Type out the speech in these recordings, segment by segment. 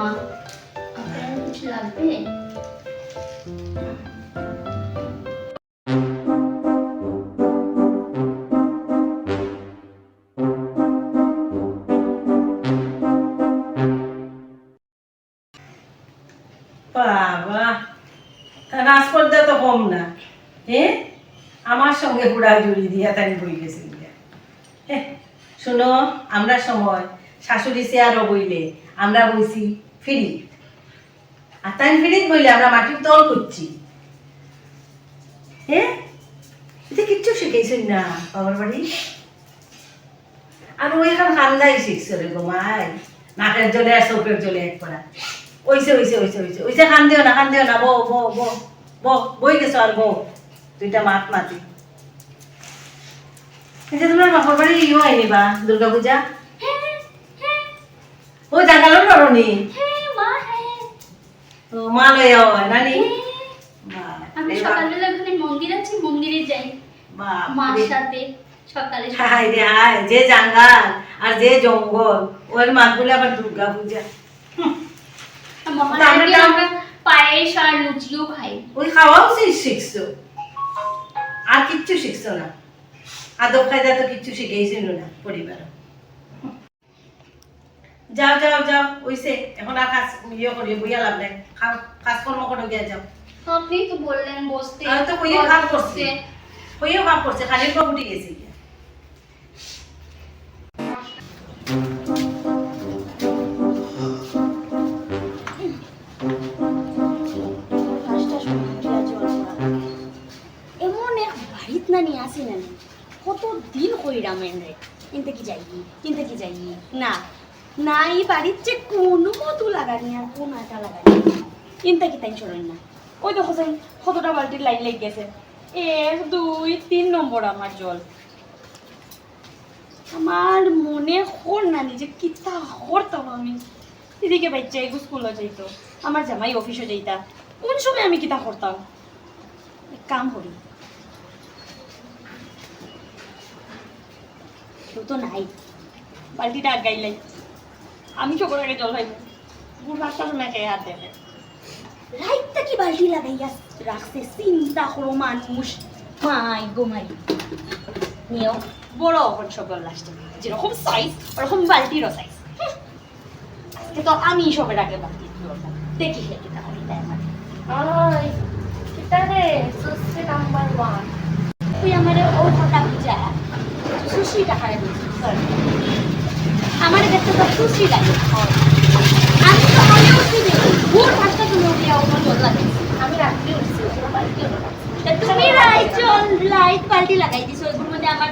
বাবা, রাজপর্দা তো কম না, এ? আমার সঙ্গে হুড়া জুড়ি দিয়া তাই বই গেছিল শুনো, আমরা সময়, শাশুড়ি চেয়ারও বইলে, আমরা বইছি ফিরি। আর তাই ফিরিত বইলে আমরা মাটির তল করছি হ্যাঁ? কিচ্ছু শিখেছেন না, বাবার বাড়ি? আর ওইখান খান্দাই শিখছো রে গো মাই। নাকের জলে আর চোখের জলে এক পড়া ওইসে ওইসে ওইসে ওইসে। ওইসে খান দিও না, খান দিও না বো বো বো বই গেছো আর বো দুইটা মাত মাতি এটা তোমার বাপর বাড়ি ইও আইনি বা দুর্গা পূজা ও জাগালো হ্যাঁ ও মা লই আও নানি আমি সকালবেলা ওখানে মন্দির আছে মন্দিরে যাই। মার সাথে সকালে হাই রে হাই যে জাঙ্গাল আর যে জঙ্গল ওর মাত বলে আবার দুর্গা পূজা আমরা- পায়েস আর লুচিও খাই। ওই খাওয়াও শিখছো? আর কিচ্ছু শিখছো না। আদব খায়দা তো কিচ্ছু শিখেইছিল না পরিবার। যাও যাও যাও ওইসে এখন আর কাজ ইয়ে করি বইয়া লাভ নাই। খাও কাজকর্ম করে গিয়া যাও। আপনি তো বললেন বসতে। আমি তো কইয়ে কাজ করছি। কইয়ে কাম করছে খালি উঠে গেছে এমন এক বাড়িত আসি না কত দিন কইরাম রে? কিনতে কি যাই কিনতে কি যাই না না এই বাড়ির যে কোনো মতো লাগানি আর কোন আটা লাগানি। কিনতে কি তাই চলেন না। ওই দেখো যাই কতটা বালতির লাইন লেগে গেছে। এক, দুই, তিন নম্বর আমার জল। আমার মনে হর না নিজে কিতা করতাম আমি। এদিকে বাচ্চা এগু স্কুলে যাইতো, আমার জামাই অফিসে যাইতা। কোন সময় আমি কিতা করতাম কাম করি। কেউ তো নাই। বালতিটা আগাইলাই। আমি সবার আগে জল খাইব। বুড় পাঁচটার সময় হাত দেবে। রাইটটা কি বালতি লাগাইয়া রাখছে? চিন্তা করো মানুষ। মাই গো মাই নিয়েও বড় এখন সকল লাস্টে। যেরকম সাইজ ওরকম বালতিরও সাইজ আজকে তো আমি সবের আগে বালতি দেখি হে কিতা করি তাই আমার নাম্বার 1 তুই আমার ও কথা বুঝা সুশি টাকারে আমার দেখতে তো সুশি লাগে আমি তো উঠি দিই ভোর পাঁচটা তুমি উঠে আমার জল লাগে। আমি রাত্রে উঠছি তুমি জল লাইট বালতি লাগাই দিছো ওর মধ্যে আমার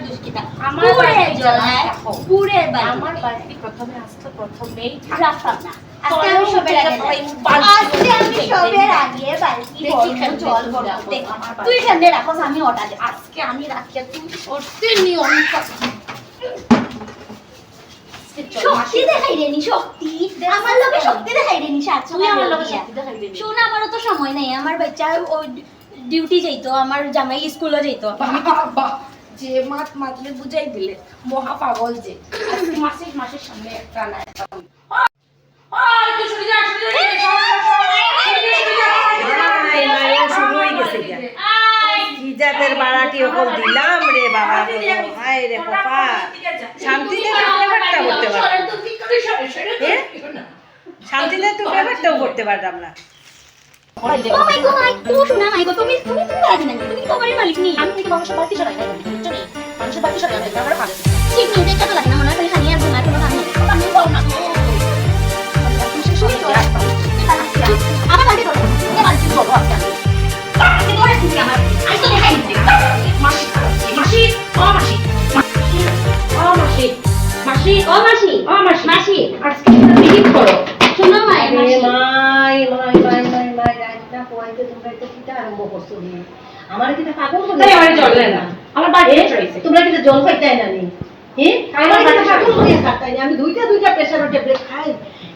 আমার পুরে বালতি জল জ্বালায় রাখো। পুরে বালতি। আমার প্রথমে আসতো প্রথমেই রাখতাম না। আজকে আমি সবের আগে আমি সবের আগে বালতি দেখি ভরবো, কেমনে জল তুমি ভরবো। রাখো। তুই আমি ওটা আজকে আমি সত্যি নিয়ম শক্তি দেখাই রে শক্তি আমার লগে শক্তি দেখাই রে নি আমার লগে শক্তি দেখাই দিবি। শোন আমারও তো সময় নেই আমার বাচ্চা ওই ডিউটি যাইতো আমার জামাই স্কুলে যাইতো যে মাত মাতলে বুঝাই দিলে মহা পাগল যে মাসের মাসের সামনে একটা না একটা আই, মাই, ও শুরু হয়ে গেছে গিয়া। কি জাতের বাড়াটি ওপর দিলাম রে বাবা গো। হায় রে বাবা শান্তিতে তো ব্যাপারটা করতে পারতাম। শান্তিতে তো ব্যাপারটাও করতে পারতাম না। ও মাই হয় জল না তোমরা জল খাইতে না নি আমি দুইটা দুইটা প্রেসারের ট্যাবলেট খাই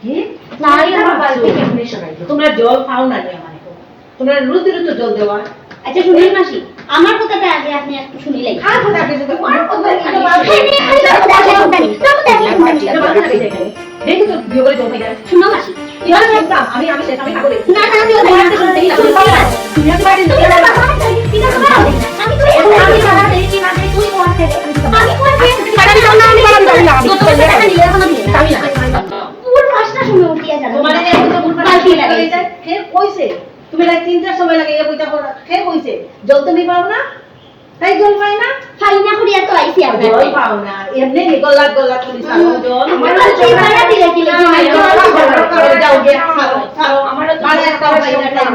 হে নাই আমার। বাড়িতে কেমনে সরাইছে তোমরা জল খাও না তোমরা রুদ রুদ জল দেওয়া আচ্ছা শুনুন মাসি আমার কথাটা আগে আপনি একটু শুনিলেন। আর কথা কিছু তোমার কথা কি দেখে তো বিয়ে করে পাই যায় শুনো মাসি। একদম আমি আমি শেষ আমি না না আমি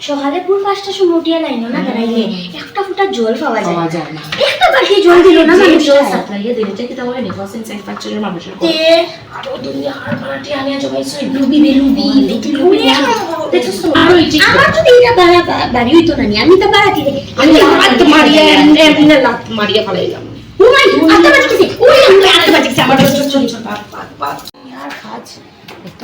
সকালে পুরো পাঁচটা সময় উঠিয়া লাইন না দাঁড়াইলে একটা ফুটা জল পাওয়া যায়। একটা বালতি জল দিল না মানুষটা তে লুবি বে লুবি বেটি লুবি আমার যদি এটা বাড়া বাড়ি হইতো না নি, আমি তো বাড়াতি রে আমি হাত মারিয়ে এমনি এমনি লাত মারিয়ে ফেলাইলাম। ওমাই আটটা বাজে ওই আমি আটটা বাজে আমার আমার চল চল চল বাপ বাপ বাপ ইয়ার খাজ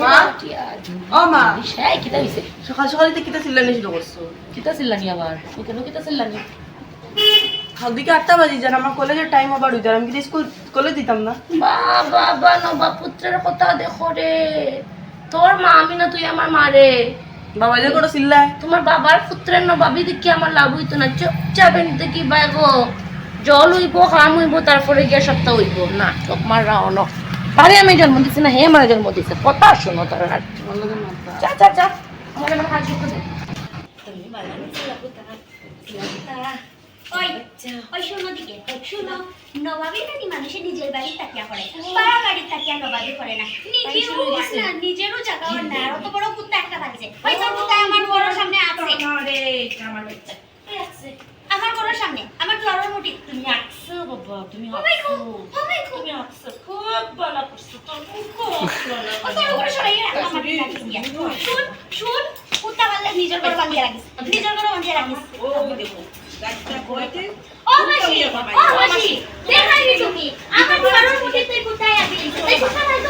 মা? মা সেই কিতা হইছে সকাল সকালে কিতা চিল্লানি শুরু করছ কিতা চিল্লানি আবার কেন কিতা চিল্লানি দিকে আটটা বাজি যান আমার কলেজের টাইম আবার আমি কি স্কুল কলেজ দিতাম না বাবা বা নবা পুত্রের কথা দেখো রে তোর মা আমি না তুই আমার মা রে বাবা যে চিল্লায় তোমার বাবার পুত্রের নবাবি দেখি আমার লাভ হইতো না চুপচাপ কি বাইগো জল হইব কাম হইব তারপরে গিয়ে সপ্তাহ হইব না মার রাও ন আরে আমি জন্ম দিছি না হে আমার জন্ম দিছে। কথা শোনো তার আর। ওই ওই শোনো দিকে শোনো। নবাবী নানি মানুষের নিজের বাড়ি তাকিয়া করে পাড়া বাড়ি তাকিয়া নবাবী করে না। নিজেরও না নিজেরও জায়গা না। অত বড় কুত্তা একটা বাজছে ওই তোর কুত্তা আমার বড় সামনে আছে। আমার বাচ্চা আমার বড় সামনে। আমার দরর মুটি তুমি আসছো বাবা তুমি গড তুমি আসছো খুব ভালো করছ তুমি খুব ভালো উপরে সরাই শুন শুন কুত্তা বাল্লে নিজের ঘর বান্ধিয়ে রাখিস নিজের ঘর বান্ধিয়ে রাখিস। ও দেখো গাছটা কইতে ও মাসি ও মাসি দেখাই তুমি আমার দরর মুটি তুই কুত্তায় আবি এই কুত্তা নাই তো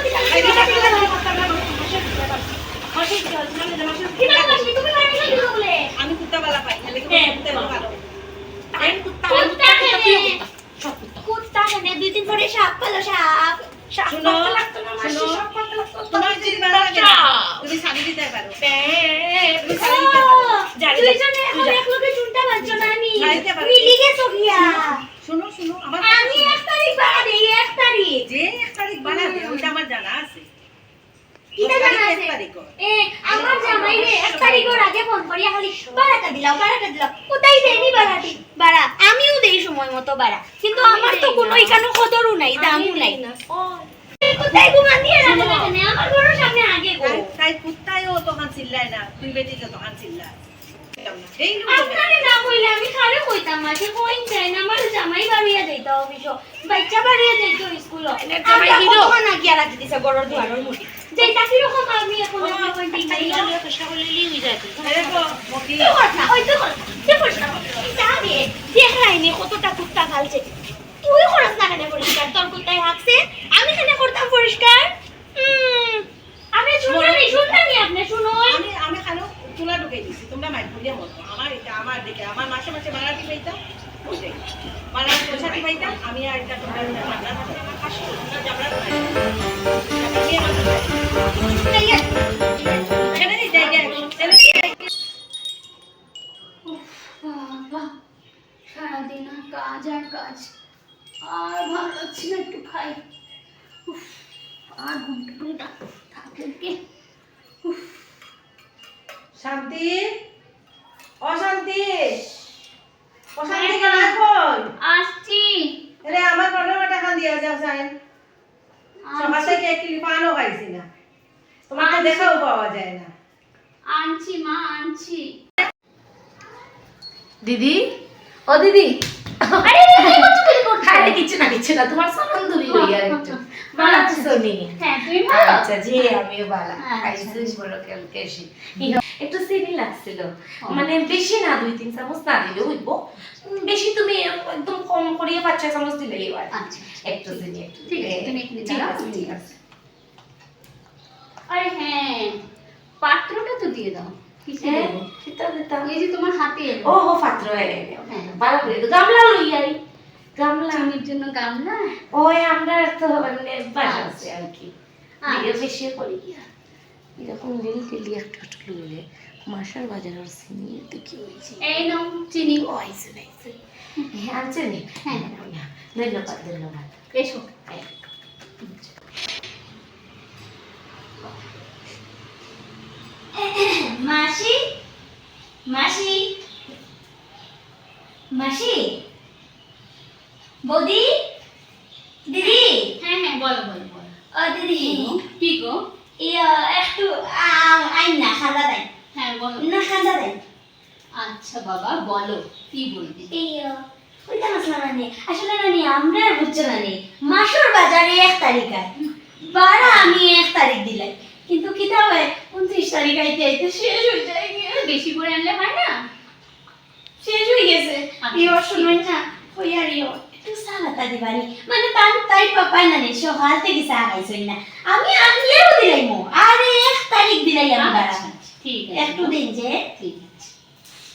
মাসি চল সামনে যা মাসি কি না মাসি তুমি বাড়ি গেলি বলে আমি কুত্তা বালা পাই নালে কি হ্যাঁ, কুত্তা বালা ভালো কুত্তা খেলে কুত্তা খেলে দুই দিন পরে সাপ পেল সাপ সাপ শুনো, পাতা লাগতো না মাসি শুনো। সাপ পাতা লাগতো তোমার জিন বালা লাগে না তুমি শাড়ি দিতে পারো তুমি শাড়ি দিতে ও, পারো দুইজনে এখন এক লগে চুনটা বাজছো না নি বাড়িতে পারো। মিলি গেছো গিয়া শুনো শুনো আমার আমি এক তারিখ বাড়া এক তারিখ যে এক তারিখ বানাবে ওটা আমার জানা আছে কিটা জানা আছে এ আমার জামাই রে এক তারিখের আগে ফোন করিয়া খালি বাড়াটা দিলাও বাড়াটা দিলাও কোথায় দেনি বাড়াটি বাড়া আমিও দেই সময় মতো বাড়া কিন্তু আমার তো কোনো এখানে কদরও নাই, দামও নাই। কোথায় ঘুমান দিয়ে রাখো এখানে আমার বড় সামনে আগে গো তাই- তাই কুত্তায়ও চিল্লায় না? তুই বেটি তো তখন চিল্লায়। আপনারে না কইলে আমি খারে কইতাম মাঝে কইন যাই না আমার জামাই বাড়িয়া যাইতা অফিস। বাচ্চা বাড়িয়া যাইতো স্কুল। জামাই দিলো? না গিয়া রাখি দিছে গড়র দুয়ারের মুঠি? যাইতা কি রকম আমি এখন আমি কইন দিই দেখো মকি কি কথা? ওই তো কথা। কি কথা যাবে দেখ রাইনি কতটা কুত্তা খালছে তুই করস না কেন পরিষ্কার? তোর কুত্তায় হাঁকছে, আমি কেন করতাম পরিষ্কার? আমি আপনি শুনলেন শুনলেন আপনি, শুনুন। আমি আমি খানো চুলা ঢুকে দিছি, তোমরা মাইক মতো আমার এটা আমার দিকে, আমার মাসে মাসে ভাড়া কি পাইতাম বুঝে ভাড়া পয়সা পাইতাম আমি আর এটা তোমরা আমার কাছে তোমরা আর ঘুমটা ঘুমটা থাকলে শান্তি? অশান্তি? অশান্তি কেন এখন? আসছি। আরে আমার দিয়া যাও সাইন সকাল থেকে একটি পানও খাইছি না। তোমাকে দেখাও পাওয়া যায় না। আনছি মা আনছি। দিদি? ও দিদি। আরে তুমি কত করে করছ? আরে কিছু না কিছু না। তোমার সামান ধরি লই আর একটু। ভালো আছো নি হ্যাঁ তুমি ভালো আচ্ছা জি আমিও ভালো আচ্ছা। খাইছিস বড় কালকে এসে। একটু চিনি লাগছিল। মানে বেশি না দুই তিন চামচ না দিলে হইব। বেশি তুমি একদম কম করিয়ে পাঁচ ছয় চামচ দিলেই হয়। আচ্ছা একটু চিনি। একটু ঠিক আছে, তুমি ঠিক আছে। আমি আরে হ্যাঁ পাত্রটা তো দিয়ে দাও। কিসে হ্যাঁ দিতা এই যে তোমার হাতে। ও হো পাত্র হয়ে হ্যাঁ। ভালো করে তো গামলা লই আই গামলা জন্য গামলা? ওই আমরা তো মানে বাসা আছে আর কি। আচ্ছা। বেশি করি কি এরকম লিল দিলি একটু একটু লইলে মাসার বাজার আর চিনি দেখি হয়েছে? এই নাও চিনি। ও আইসে নাইসে হ্যাঁ। আনছে নি? হ্যাঁ। ধন্যবাদ ধন্যবাদ। এসো। হ্যাঁ। মাসি? মাসি? মাসি? বৌদি? দিদি? হ্যাঁ হ্যাঁ বলো বলো বলো। ও দিদি। কি গো? ইয়া একটু না খাজা দেন হ্যাঁ বলো। না খাজা দেন আচ্ছা বাবা বলো কি বলবি? এই ওইটা মাসলা নানি আসলে নানি আমরা বুঝছ নানি মাসুর বাজারে এক তারিখ বারা আমি এক তারিখ দিলাই। কিন্তু কিতা হয় উনত্রিশ তারিখ আইতে আইতে শেষ হয়ে যায়। বেশি করে আনলে হয় না? শেষ হয়ে গেছে। আচ্ছা, ইয়ো না ওই আর মানে তার তাই পাপাই না নে সকাল থেকে চা খাইছই না আমি আনলেও দিলাইমো আরে এক তারিখ দিলাই আমি বাড়া আচ্ছা, ঠিক আছে একটু দিন যে ঠিক আছে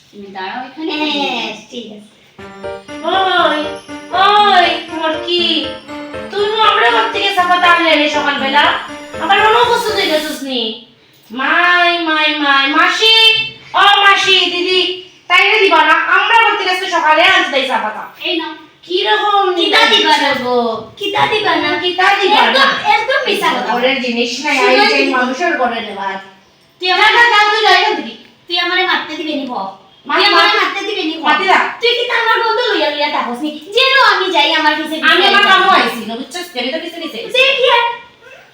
তুমি দাঁড়াও এখানে হ্যাঁ ঠিক আছে ওই ওই তোমার কি তুই নু আমরা ঘর থেকে সাফাত আনলে রে সকালবেলা আবার অন্য বস্তু দিয়ে গেছিস নি মাই মাই মাই মাসি ও মাসি দিদি তাই দিবা না আমরা ঘর থেকে সকালে আনতে দেই সাফাতা এই নাও কি রকম কিতা দিবা না? কিতা দিবা না কিতা দিবা না? একদম মিছা কথা ঘরের জিনিস নাই আই দিদি। মানুষের ঘরে নেবার। তুই আমার না যাও তুই যাই দিদি তুই আমারে মারতে দিবে নি ভো মা- তুই আমারে মারতে দিবে নি মাতি দা। তুই কি আমার বন্ধু লইয়া লইয়া থাকস নি? যেন আমি যাই আমার পিছে আমি আমার। কামও আইছি না বুঝছস? আমি তো কিছু নিতে দেখি আর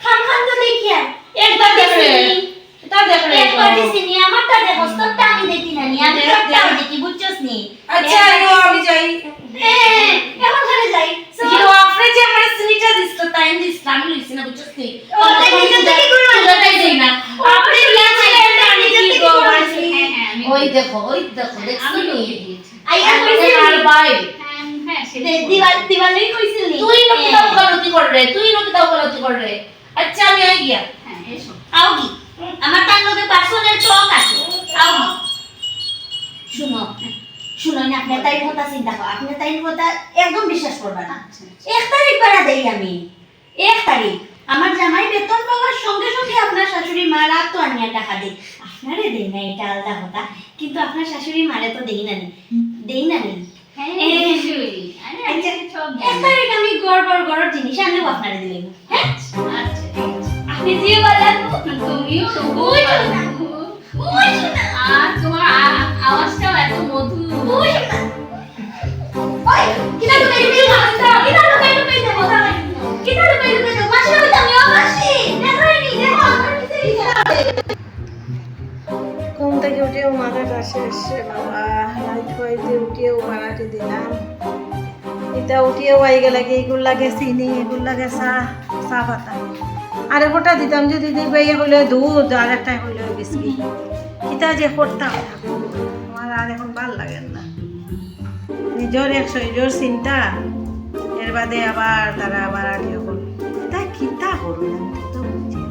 খান খান তো দেখি আর একবার একবার দেখে তা দেখ একবার দিছি নি আমারটা দেখো তোরটা আমি দেখি না। নি আমি দেখ, তোরটা দেখি বুঝছস নি? আচ্ছা আমি যাই হ্যাঁ এখন ঘরে যাই So, হিরো আপনি যে আমার সিনিটা দিছিল টাইম দিছিল আমি লইছি না বুঝছস নি ও, তাই নিজে থেকে করো না। ওটাই দেই না আপনি লিয়েছিলেন না আমি নিজে কি থেকে গো করো না। মারছি হ্যাঁ, হ্যাঁ, আমি ওই দেখো ওই দেখো দেখছ আমি নি লোকে দিয়েছি আইয়া আমি কইছিলি? আর ভাই হ্যাঁ হ্যাঁ সেটাই দে- বলব। দিওয়াল দিওয়ালেই কইছিলি তুই নকি হ্যাঁ। দাও গলতি কর রে তুই নকি রে আচ্ছা আমি আই গিয়া। হ্যাঁ এসো। আমার তার লগে পার্সোনাল টক আছে। আও শুনো শুনো না আপনি তাই কথা চিন্তা করো আপনি তাই কথা একদম বিশ্বাস করবে না। আচ্ছা। এক তারিখ ভাড়া দেই আমি। এক তারিখ। আমার জামাই বেতন পাওয়ার সঙ্গে সঙ্গে আপনার শাশুড়ি মা রাত তো আনিয়া টাকা দেই আপনারে দেই না এটা আলাদা কথা। কিন্তু আপনার শাশুড়ি মারে তো দেই না দেই না হ্যাঁ আচ্ছা, এক তারিখ আমি গড় গড় জিনিস আনলেও আপনারে দিলেন। হ্যাঁ? আচ্ছা আপনি দিয়ে বলেন তুমিও ওই ওই আর তোমার আ- আওয়াজটাও এত মধুর। ওই ওই কিনা মাস্টার কিনা আমি দেখো আমার ঘুম থেকে উঠেও মাথাটা আসে এসছে বাবা এটা উঠিয়েও আই গেলে এগুলো লাগে চিনি এগুলো লাগে চাহ চাহ পাতা। আর গোটা দিতাম যে দিদি বাইয়ে হইলে দুধ আর একটা হইলে বিস্কিট। এটা যে করতাম আমার আর এখন ভালো লাগে না। নিজের এক শরীরের চিন্তা, এর বাদে আবার তারা আবার আর ইয়ে করবে তা কিতা করুন আমি তো বুঝি